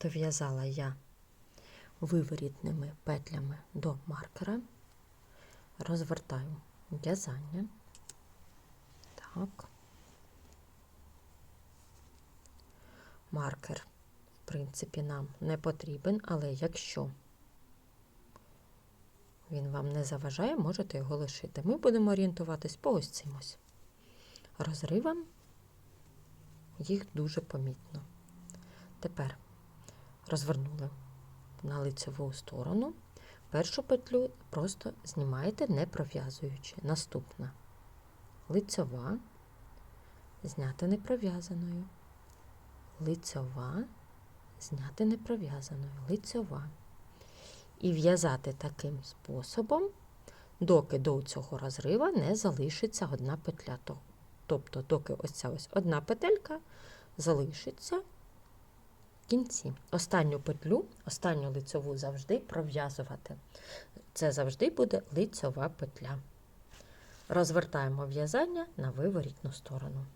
дов'язала я виворітними петлями до маркера, розвертаю в'язання. Так. Маркер, в принципі, нам не потрібен, але якщо він вам не заважає, можете його лишити. Ми будемо орієнтуватись по ось цим ось розривам. Їх дуже помітно. Тепер розвернули на лицеву сторону. Першу петлю просто знімаєте, не пров'язуючи. Наступна лицьова, зняти не пров'язаною. Лицьова, зняти не пров'язаною. Лицьова. І в'язати таким способом, доки до цього розрива не залишиться одна петля. Тобто, доки ось ця ось одна петелька залишиться кінці. Останню петлю, останню лицьову завжди пров'язувати. Це завжди буде лицьова петля. Розвертаємо в'язання на виворітну сторону.